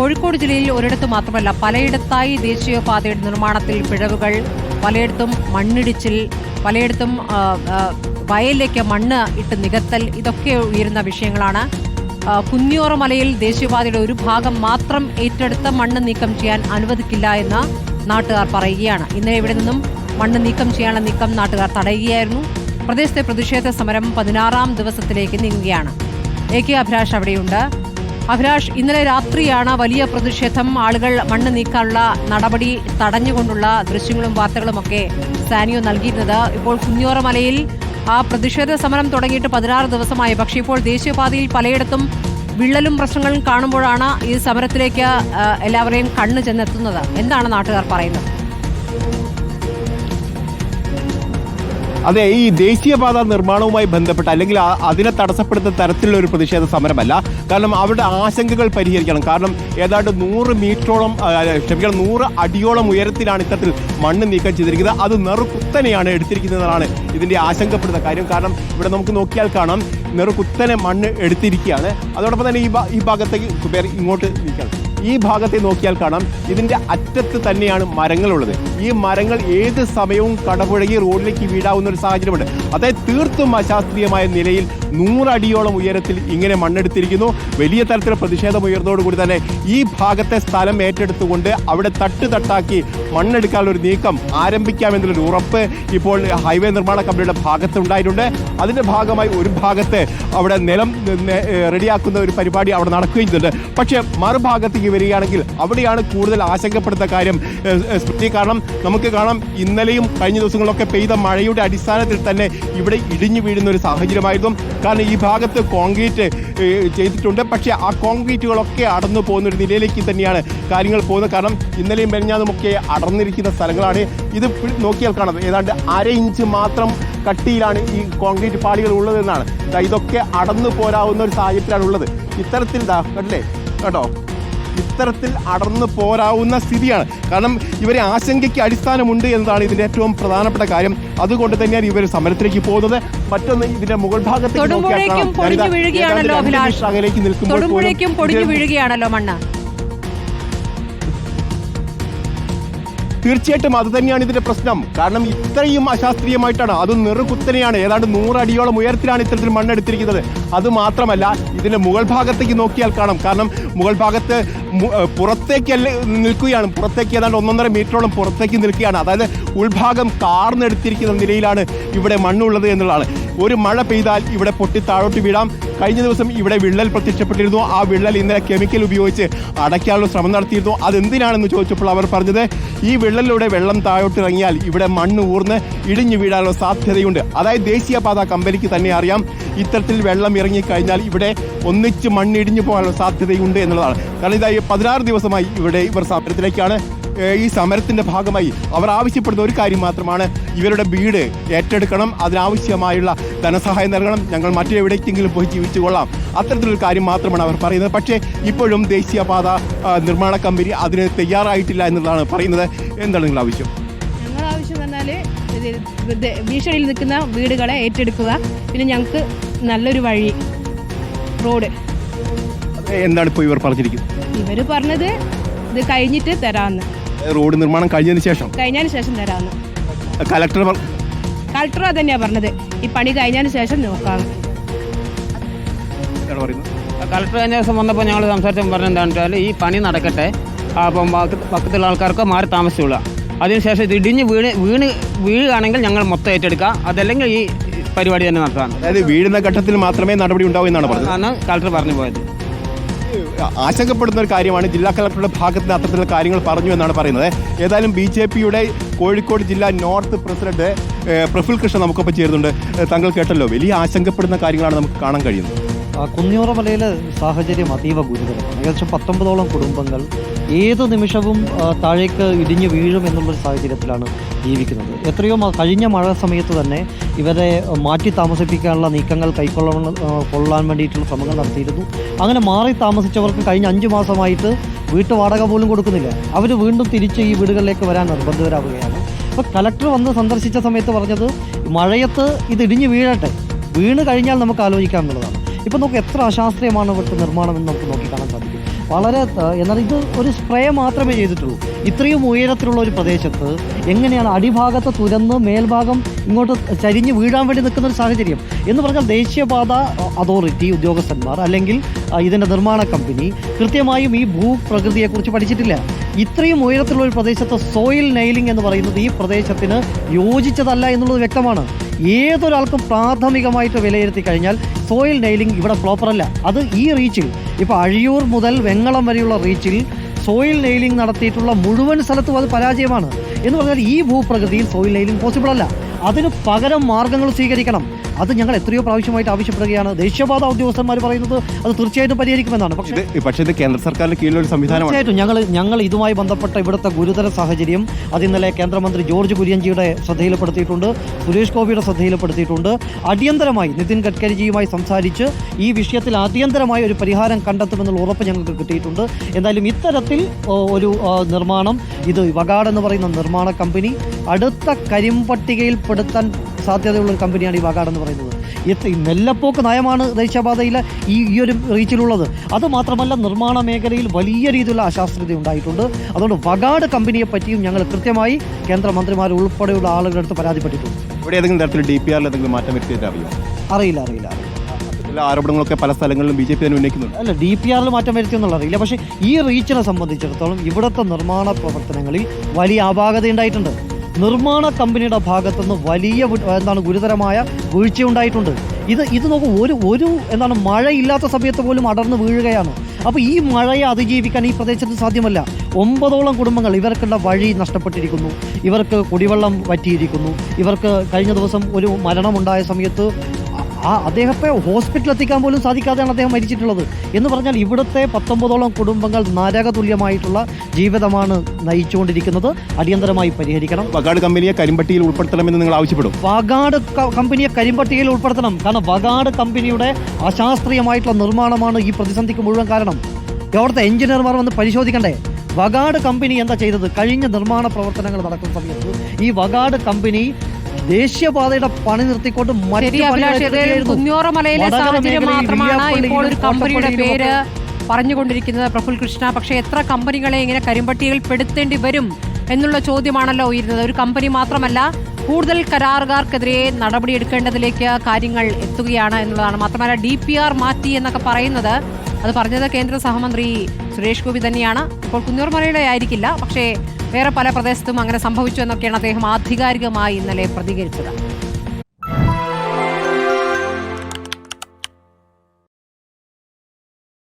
കോഴിക്കോട് ജില്ലയിൽ ഒരിടത്ത് മാത്രമല്ല പലയിടത്തായി ദേശീയപാതയുടെ നിർമ്മാണത്തിൽ പിഴവുകൾ പലയിടത്തും മണ്ണിടിച്ചിൽ പലയിടത്തും വയലിലേക്ക് മണ്ണ് ഇട്ട് നികത്തൽ ഇതൊക്കെ ഉയരുന്ന വിഷയങ്ങളാണ്. കുന്നിയോറ മലയിൽ ദേശീയപാതയുടെ ഒരു ഭാഗം മാത്രം ഏറ്റെടുത്ത് മണ്ണ് നീക്കം ചെയ്യാൻ അനുവദിക്കില്ല എന്ന് നാട്ടുകാർ പറയുകയാണ്. ഇന്നലെ ഇവിടെ നിന്നും മണ്ണ് നീക്കം ചെയ്യാനുള്ള നീക്കം നാട്ടുകാർ തടയുകയായിരുന്നു. പ്രദേശത്തെ പ്രതിഷേധ സമരം പതിനാറാം ദിവസത്തിലേക്ക് നീങ്ങുകയാണ്. എ കെ അഭിലാഷ് അവിടെയുണ്ട്. അഭിലാഷ് ഇന്നലെ രാത്രിയാണ് വലിയ പ്രതിഷേധം. ആളുകൾ മണ്ണ് നീക്കാനുള്ള നടപടി തടഞ്ഞുകൊണ്ടുള്ള ദൃശ്യങ്ങളും വാർത്തകളുമൊക്കെ സാനിയോ നൽകിയിരുന്നത്. ഇപ്പോൾ കുഞ്ഞോറമലയിൽ ആ പ്രതിഷേധ സമരം തുടങ്ങിയിട്ട് പതിനാറ് ദിവസമായി. പക്ഷേ ഇപ്പോൾ ദേശീയപാതയിൽ പലയിടത്തും വിള്ളലും പ്രശ്നങ്ങളും കാണുമ്പോഴാണ് ഈ സമരത്തിലേക്ക് എല്ലാവരെയും കണ്ണു ചെന്നെത്തുന്നത് എന്താണ് നാട്ടുകാർ പറയുന്നത്? അതെ ഈ ദേശീയപാത നിർമ്മാണവുമായി ബന്ധപ്പെട്ട് അല്ലെങ്കിൽ അതിനെ തടസ്സപ്പെടുത്തുന്ന തരത്തിലുള്ള ഒരു പ്രതിഷേധ സമരമല്ല. കാരണം അവരുടെ ആശങ്കകൾ പരിഹരിക്കണം. കാരണം ഏതാണ്ട് നൂറ് മീറ്ററോളം ക്ഷമിക്കണം നൂറ് അടിയോളം ഉയരത്തിലാണ് ഇത്തരത്തിൽ മണ്ണ് നീക്കം ചെയ്തിരിക്കുന്നത്. അത് നെറുകുത്തനെയാണ് എടുത്തിരിക്കുന്നതാണ് ഇതിന്റെ ആശങ്കപ്പെടുന്ന കാര്യം. കാരണം ഇവിടെ നമുക്ക് നോക്കിയാൽ കാണാം നെറുകുത്തനെ മണ്ണ് എടുത്തിരിക്കുകയാണ്. അതോടൊപ്പം തന്നെ ഈ ഭാഗത്തേക്ക് ഇങ്ങോട്ട് നീക്കണം. ഈ ഭാഗത്തെ നോക്കിയാൽ കാണാം. ഇതിന്റെ അറ്റത്ത് തന്നെയാണ് മരങ്ങളുള്ളത്. ഈ മരങ്ങൾ ഏത് സമയവും കടപുഴകി റോഡിലേക്ക് വീഴാവുന്ന ഒരു സാഹചര്യമുണ്ട്. അതായത് തീർത്തും അശാസ്ത്രീയമായ നിലയിൽ നൂറടിയോളം ഉയരത്തിൽ ഇങ്ങനെ മണ്ണെടുത്തിരിക്കുന്നു. വലിയ തരത്തിലുള്ള പ്രതിഷേധം ഉയർന്നതോടുകൂടി തന്നെ ഈ ഭാഗത്തെ സ്ഥലം ഏറ്റെടുത്തുകൊണ്ട് അവിടെ തട്ട് തട്ടാക്കി മണ്ണെടുക്കാനുള്ള ഒരു നീക്കം ആരംഭിക്കാമെന്നുള്ളൊരു ഉറപ്പ് ഇപ്പോൾ ഹൈവേ നിർമ്മാണ കമ്പനിയുടെ ഭാഗത്ത് ഉണ്ടായിട്ടുണ്ട്. അതിന്റെ ഭാഗമായി ഒരു ഭാഗത്ത് അവിടെ നിലം റെഡിയാക്കുന്ന ഒരു പരിപാടി അവിടെ നടക്കുകയും ചെയ്യുന്നുണ്ട് പക്ഷേ മറുഭാഗത്തേക്ക് വരികയാണെങ്കിൽ അവിടെയാണ് കൂടുതൽ ആശങ്കപ്പെടുന്ന കാര്യം സ്മൃതി. കാരണം നമുക്ക് കാണാം ഇന്നലെയും കഴിഞ്ഞ ദിവസങ്ങളിലൊക്കെ പെയ്ത മഴയുടെ അടിസ്ഥാനത്തിൽ തന്നെ ഇവിടെ ഇടിഞ്ഞു വീഴുന്ന ഒരു സാഹചര്യമായിരുന്നു. കാരണം ഈ ഭാഗത്ത് കോൺക്രീറ്റ് ചെയ്തിട്ടുണ്ട്. പക്ഷേ ആ കോൺക്രീറ്റുകളൊക്കെ അടന്നു പോകുന്ന ഒരു നിലയിലേക്ക് തന്നെയാണ് കാര്യങ്ങൾ പോകുന്നത്. കാരണം ഇന്നലെയും മെനഞ്ഞാതുമൊക്കെ അടർന്നിരിക്കുന്ന സ്ഥലങ്ങളാണ് ഇത് നോക്കിയാൽ കാണാം. ഏതാണ്ട് അര ഇഞ്ച് മാത്രം കട്ടിയിലാണ് ഈ കോൺക്രീറ്റ് പാളികൾ ഉള്ളതെന്നാണ്. ഇതൊക്കെ അടന്നു പോരാവുന്ന ഒരു സാഹചര്യത്തിലാണ് ഉള്ളത് ഇത്തരത്തിൽ കണ്ടില്ലേ? കേട്ടോ ഇത്തരത്തിൽ അടർന്നു പോരാവുന്ന സ്ഥിതിയാണ്. കാരണം ഇവരെ ആശങ്കയ്ക്ക് അടിസ്ഥാനമുണ്ട് എന്നതാണ് ഇതിന്റെ ഏറ്റവും പ്രധാനപ്പെട്ട കാര്യം. അതുകൊണ്ട് തന്നെയാണ് ഇവർ സമരത്തിലേക്ക് പോകുന്നത്. മറ്റൊന്ന് ഇതിന്റെ മുകൾ ഭാഗത്തേക്ക് രണ്ട് അകലേക്ക് നിൽക്കുമ്പോൾ പൊടിഞ്ഞു വീഴുകയാണല്ലോ മണ്ണ്. തീർച്ചയായിട്ടും അത് തന്നെയാണ് ഇതിന്റെ പ്രശ്നം. കാരണം ഇത്രയും അശാസ്ത്രീയമായിട്ടാണ്. അത് നിറുകുത്തനെയാണ്. ഏതാണ്ട് നൂറടിയോളം ഉയരത്തിലാണ് ഇത്തരത്തിൽ മണ്ണെടുത്തിരിക്കുന്നത്. അത് മാത്രമല്ല ഇതിന്റെ മുകൾ ഭാഗത്തേക്ക് നോക്കിയാൽ കാണാം. കാരണം മുകൾ ഭാഗത്ത് പുറത്തേക്ക് നിൽക്കുകയാണ്. പുറത്തേക്ക് ഏതാണ്ട് ഒന്നൊന്നര മീറ്ററോളം പുറത്തേക്ക് നിൽക്കുകയാണ്. അതായത് ഉൾഭാഗം കാർന്നെടുത്തിരിക്കുന്ന നിലയിലാണ് ഇവിടെ മണ്ണുള്ളത് എന്നുള്ളതാണ്. ഒരു മഴ പെയ്താൽ ഇവിടെ പൊട്ടി താഴോട്ട് വീഴാം. കഴിഞ്ഞ ദിവസം ഇവിടെ വിള്ളൽ പ്രത്യക്ഷപ്പെട്ടിരുന്നു. ആ വിള്ളൽ ഇന്നലെ കെമിക്കൽ ഉപയോഗിച്ച് അടയ്ക്കാനുള്ള ശ്രമം നടത്തിയിരുന്നു. അതെന്തിനാണെന്ന് ചോദിച്ചപ്പോൾ അവർ പറഞ്ഞത് ഈ വിള്ളലിലൂടെ വെള്ളം താഴോട്ട് ഇറങ്ങിയാൽ ഇവിടെ മണ്ണ് ഊർന്ന് ഇടിഞ്ഞു വീഴാനുള്ള സാധ്യതയുണ്ട്. അതായത് ദേശീയപാത കമ്പനിക്ക് തന്നെ അറിയാം ഇത്തരത്തിൽ വെള്ളം ഇറങ്ങിക്കഴിഞ്ഞാൽ ഇവിടെ ഒന്നിച്ച് മണ്ണിടിഞ്ഞു പോകാനുള്ള സാധ്യതയുണ്ട് എന്നുള്ളതാണ്. കാരണം ഇതായി പതിനാറ് ദിവസമായി ഇവിടെ ഇവർ സമരത്തിലേക്കാണ്. ഈ സമരത്തിന്റെ ഭാഗമായി അവർ ആവശ്യപ്പെടുന്ന ഒരു കാര്യം മാത്രമാണ് ഇവരുടെ വീട് ഏറ്റെടുക്കണം. അതിനാവശ്യമായുള്ള ധനസഹായം നൽകണം. ഞങ്ങൾ മറ്റെവിടേക്കെങ്കിലും പോയി ജീവിച്ചു കൊള്ളാം. അത്തരത്തിലൊരു കാര്യം മാത്രമാണ് അവർ പറയുന്നത്. പക്ഷേ ഇപ്പോഴും ദേശീയപാത നിർമ്മാണ കമ്പനി അതിന് തയ്യാറായിട്ടില്ല എന്നുള്ളതാണ് പറയുന്നത്. എന്താണ് നിങ്ങൾ ആവശ്യം? ഞങ്ങൾ ആവശ്യം പറഞ്ഞാൽ ഭീഷണിയിൽ നിൽക്കുന്ന വീടുകളെ ഏറ്റെടുക്കുക. പിന്നെ ഞങ്ങൾക്ക് നല്ലൊരു വഴി റോഡ്. എന്താണ് ഇപ്പോൾ ഇവർ പറഞ്ഞിരിക്കുന്നത്? ഇവർ പറഞ്ഞത് ഇത് കഴിഞ്ഞിട്ട് തരാമെന്ന് റോഡ് നിർമ്മാണം കഴിഞ്ഞതിന് ശേഷം? കഴിഞ്ഞതിന് ശേഷം തരാമെന്ന് കലക്ടർ പറ- കളക്ടർ തന്നെയാണ് പറഞ്ഞത്. ഈ പണി കഴിഞ്ഞതിന് ശേഷം നോക്കാം. എന്താണ് പറയുന്നത്? കളക്ടർ കഴിഞ്ഞ ദിവസം വന്നപ്പോൾ ഞങ്ങൾ സംസാരിച്ചപ്പോൾ പറഞ്ഞത് എന്താണെന്ന് വെച്ചാൽ ഈ പണി നടക്കട്ടെ. അപ്പം പക്ക- പക്കത്തുള്ള ആൾക്കാർക്ക് മാറി താമസിച്ചുള്ള അതിനുശേഷം ഇത് ഇടിഞ്ഞ് വീണ് വീണ് വീഴുകയാണെങ്കിൽ ഞങ്ങൾ മൊത്തം ഏറ്റെടുക്കാം അതല്ലെങ്കിൽ ഈ പരിപാടി തന്നെ നടത്താം അതായത് വീഴുന്ന ഘട്ടത്തിൽ മാത്രമേ നടപടി ഉണ്ടാവൂ എന്നാണ് പറഞ്ഞത്. ആണ് കളക്ടർ പറഞ്ഞു പോയത്. ആശങ്കപ്പെടുന്ന ഒരു കാര്യമാണ് ജില്ലാ കളക്ടറുടെ ഭാഗത്ത് നിന്ന് അത്തരത്തിലുള്ള കാര്യങ്ങൾ പറഞ്ഞു എന്നാണ് പറയുന്നത്. ഏതായാലും ബി ജെ പിയുടെ കോഴിക്കോട് ജില്ലാ നോർത്ത് പ്രസിഡന്റ് പ്രഫുൽ കൃഷ്ണ നമുക്കൊപ്പം ചേരുന്നുണ്ട്. താങ്കൾ കേട്ടല്ലോ വലിയ ആശങ്കപ്പെടുന്ന കാര്യങ്ങളാണ് നമുക്ക് കാണാൻ കഴിയുന്നത്. ആ മലയിലെ സാഹചര്യം അതീവ ഗുരുതരമാണ്. ഏകദേശം പത്തൊമ്പതോളം കുടുംബങ്ങൾ ഏത് നിമിഷവും താഴേക്ക് ഇടിഞ്ഞു വീഴും എന്നുള്ളൊരു സാഹചര്യത്തിലാണ് ജീവിക്കുന്നത്. എത്രയോ കഴിഞ്ഞ മഴ സമയത്ത് തന്നെ ഇവരെ മാറ്റി താമസിപ്പിക്കാനുള്ള നീക്കങ്ങൾ കൈക്കൊള്ളാൻ കൊള്ളാൻ വേണ്ടിയിട്ടുള്ള ശ്രമങ്ങൾ നടത്തിയിരുന്നു. അങ്ങനെ മാറി താമസിച്ചവർക്ക് കഴിഞ്ഞ അഞ്ച് മാസമായിട്ട് വീട്ടു വാടക പോലും കൊടുക്കുന്നില്ല. അവർ വീണ്ടും തിരിച്ച് ഈ വീടുകളിലേക്ക് വരാൻ നിർബന്ധിതരാവുകയാണ്. അപ്പോൾ കലക്ടർ വന്ന് സന്ദർശിച്ച സമയത്ത് പറഞ്ഞത് മഴയത്ത് ഇത് ഇടിഞ്ഞു വീഴട്ടെ. വീണ് കഴിഞ്ഞാൽ നമുക്ക് ആലോചിക്കാം എന്നുള്ളതാണ്. ഇപ്പം നമുക്ക് എത്ര അശാസ്ത്രീയമാണ് ഇവർക്ക് നിർമ്മാണം എന്ന് നമുക്ക് നോക്കി കാണാൻ സാധിക്കും. വളരെ എന്നാൽ ഇത് ഒരു സ്പ്രേ മാത്രമേ ചെയ്തിട്ടുള്ളൂ. ഇത്രയും ഉയരത്തിലുള്ള ഒരു പ്രദേശത്ത് എങ്ങനെയാണ് അടിഭാഗത്ത് തുരന്ന് മേൽഭാഗം ഇങ്ങോട്ട് ചരിഞ്ഞ് വീഴാൻ വേണ്ടി നിൽക്കുന്ന ഒരു സാഹചര്യം? എന്ന് പറഞ്ഞാൽ ദേശീയപാത അതോറിറ്റി ഉദ്യോഗസ്ഥന്മാർ അല്ലെങ്കിൽ ഇതിന്റെ നിർമ്മാണ കമ്പനി കൃത്യമായും ഈ ഭൂപ്രകൃതിയെക്കുറിച്ച് പഠിച്ചിട്ടില്ല. ഇത്രയും ഉയരത്തിലുള്ള ഒരു പ്രദേശത്ത് സോയിൽ നെയിലിംഗ് എന്ന് പറയുന്നത് ഈ പ്രദേശത്തിന് യോജിച്ചതല്ല എന്നുള്ളത് വ്യക്തമാണ്. ഏതൊരാൾക്കും പ്രാഥമികമായിട്ട് വിലയിരുത്തി കഴിഞ്ഞാൽ സോയിൽ നെയിലിംഗ് ഇവിടെ പ്രോപ്പറല്ല അത് ഈ റീച്ചിൽ ഇപ്പോൾ അഴിയൂർ മുതൽ വെങ്ങളം വരെയുള്ള റീച്ചിൽ സോയിൽ നെയിലിംഗ് നടത്തിയിട്ടുള്ള മുഴുവൻ സ്ഥലത്തും അത് പരാജയമാണ്. എന്ന് പറഞ്ഞാൽ ഈ ഭൂപ്രകൃതിയിൽ സോയിൽ നെയിലിംഗ് പോസിബിൾ അല്ല. അതിന് പകരം മാർഗങ്ങൾ സ്വീകരിക്കണം. അത് ഞങ്ങൾ എത്രയോ പ്രാവശ്യമായിട്ട് ആവശ്യപ്പെടുകയാണ്. ദേശീയപാത ഉദ്യോഗസ്ഥന്മാർ പറയുന്നത് അത് തീർച്ചയായിട്ടും പരിഹരിക്കുമെന്നാണ്. പക്ഷേ പക്ഷേ ഇത് കേന്ദ്ര സർക്കാരിന്റെ കീഴിലൊരു സംവിധാനം തീർച്ചയായിട്ടും ഞങ്ങൾ ഞങ്ങൾ ഇതുമായി ബന്ധപ്പെട്ട ഇവിടുത്തെ ഗുരുതര സാഹചര്യം അത് ഇന്നലെ കേന്ദ്രമന്ത്രി ജോർജ് കുര്യൻജിയുടെ ശ്രദ്ധയിൽപ്പെടുത്തിയിട്ടുണ്ട് സുരേഷ് ഗോപിയുടെ ശ്രദ്ധയിൽപ്പെടുത്തിയിട്ടുണ്ട്. അടിയന്തരമായി നിതിൻ ഗഡ്കരിജിയുമായി സംസാരിച്ച് ഈ വിഷയത്തിൽ അടിയന്തരമായി ഒരു പരിഹാരം കണ്ടെത്തുമെന്നുള്ള ഉറപ്പ് ഞങ്ങൾക്ക് കിട്ടിയിട്ടുണ്ട്. എന്തായാലും ഇത്തരത്തിൽ ഒരു നിർമ്മാണം ഇത് വഗാഡ് എന്ന് പറയുന്ന നിർമ്മാണ കമ്പനി അടുത്ത കരിമ്പട്ടികയിൽപ്പെടുത്താൻ സാധ്യതയുള്ള ഒരു കമ്പനിയാണ് ഈ വഗാഡ് എന്ന് പറയുന്നത്. നെല്ലപ്പോക്ക് നയമാണ് ദേശീയപാതയിലെ ഈ ഈ ഒരു റീച്ചിലുള്ളത്. അത് മാത്രമല്ല നിർമ്മാണ മേഖലയിൽ വലിയ രീതിയിലുള്ള അശാസ്ത്രത ഉണ്ടായിട്ടുണ്ട്. അതുകൊണ്ട് വഗാഡ് കമ്പനിയെ പറ്റിയും ഞങ്ങൾ കൃത്യമായി കേന്ദ്രമന്ത്രിമാർ ഉൾപ്പെടെയുള്ള ആളുകളുടെ അടുത്ത് പരാതിപ്പെട്ടിട്ടുണ്ട്. ഇവിടെ ഏതെങ്കിലും തരത്തിൽ ഡി പി ആറിൽ എന്തെങ്കിലും മാറ്റം വരുത്തിയിട്ട് അറിയോ അറിയില്ല അറിയില്ല എല്ലാ ആരോപണങ്ങളൊക്കെ പല സ്ഥലങ്ങളിലും ബി ജെ പി തന്നെ ഉന്നയിക്കുന്നുണ്ട്. അല്ല ഡി പി ആറിൽ മാറ്റം വരുത്തിയെന്നുള്ള അറിയില്ല. പക്ഷേ ഈ റീച്ചിനെ സംബന്ധിച്ചിടത്തോളം ഇവിടുത്തെ നിർമ്മാണ പ്രവർത്തനങ്ങളിൽ വലിയ അപാകത ഉണ്ടായിട്ടുണ്ട്. നിർമ്മാണ കമ്പനിയുടെ ഭാഗത്തുനിന്ന് വലിയ എന്താണ് ഗുരുതരമായ വീഴ്ചയുണ്ടായിട്ടുണ്ട്. ഇത് ഇത് നോക്കൂ ഒരു ഒരു എന്താണ് മഴയില്ലാത്ത സമയത്ത് പോലും അടർന്ന് വീഴുകയാണ്. അപ്പോൾ ഈ മഴയെ അതിജീവിക്കാൻ ഈ പ്രദേശത്ത് സാധ്യമല്ല. ഒമ്പതോളം കുടുംബങ്ങൾ ഇവർക്കുള്ള വഴി നഷ്ടപ്പെട്ടിരിക്കുന്നു. ഇവർക്ക് കുടിവെള്ളം വറ്റിയിരിക്കുന്നു. ഇവർക്ക് കഴിഞ്ഞ ദിവസം ഒരു മരണമുണ്ടായ സമയത്ത് ആ അദ്ദേഹത്തെ ഹോസ്പിറ്റലിൽ എത്തിക്കാൻ പോലും സാധിക്കാതെയാണ് അദ്ദേഹം മരിച്ചിട്ടുള്ളത്. എന്ന് പറഞ്ഞാൽ ഇവിടുത്തെ പത്തൊമ്പതോളം കുടുംബങ്ങൾ നരകതുല്യമായിട്ടുള്ള ജീവിതമാണ് നയിച്ചുകൊണ്ടിരിക്കുന്നത്. അടിയന്തരമായി പരിഹരിക്കണം. വകാട് കമ്പനിയെ കരിമ്പട്ടിയിൽ ഉൾപ്പെടുത്തണമെന്ന് നിങ്ങൾ ആവശ്യപ്പെടും. വകാട് കമ്പനിയെ കരിമ്പട്ടിയിൽ ഉൾപ്പെടുത്തണം. കാരണം വകാട് കമ്പനിയുടെ അശാസ്ത്രീയമായിട്ടുള്ള നിർമ്മാണമാണ് ഈ പ്രതിസന്ധിക്ക് മുഴുവൻ കാരണം. അവിടുത്തെ എഞ്ചിനീയർമാർ വന്ന് പരിശോധിക്കണ്ടേ? വകാട് കമ്പനി എന്താ ചെയ്തത്? കഴിഞ്ഞ നിർമ്മാണ പ്രവർത്തനങ്ങൾ നടക്കുന്ന സമയത്ത് ഈ വകാട് കമ്പനി ദേശീയപാതയുടെ പണി നിർത്തിക്കൊണ്ട് കുഞ്ഞോറമലയിലെ സാഹചര്യം മാത്രമാണ് ഇപ്പോൾ ഒരു കമ്പനിയുടെ പേര് പറഞ്ഞുകൊണ്ടിരിക്കുന്നത് പ്രഫുൽ കൃഷ്ണ. പക്ഷേ എത്ര കമ്പനികളെ ഇങ്ങനെ കരിമ്പട്ടികയിൽ പെടുത്തേണ്ടി വരും എന്നുള്ള ചോദ്യമാണല്ലോ ഉയരുന്നത്. ഒരു കമ്പനി മാത്രമല്ല കൂടുതൽ കരാറുകാർക്കെതിരെ നടപടിയെടുക്കേണ്ടതിലേക്ക് കാര്യങ്ങൾ എത്തുകയാണ് എന്നുള്ളതാണ്. മാത്രമല്ല ഡി പി ആർ മാറ്റി എന്നൊക്കെ പറയുന്നത് അത് പറഞ്ഞത് കേന്ദ്ര സഹമന്ത്രി സുരേഷ് ഗോപി തന്നെയാണ്. ഇപ്പോൾ കുഞ്ഞൂർമലയുടെ ആയിരിക്കില്ല. പക്ഷേ വേറെ പല പ്രദേശത്തും അങ്ങനെ സംഭവിച്ചു എന്നൊക്കെയാണ് അദ്ദേഹം ആധികാരികമായി ഇന്നലെ പ്രതികരിച്ചത്.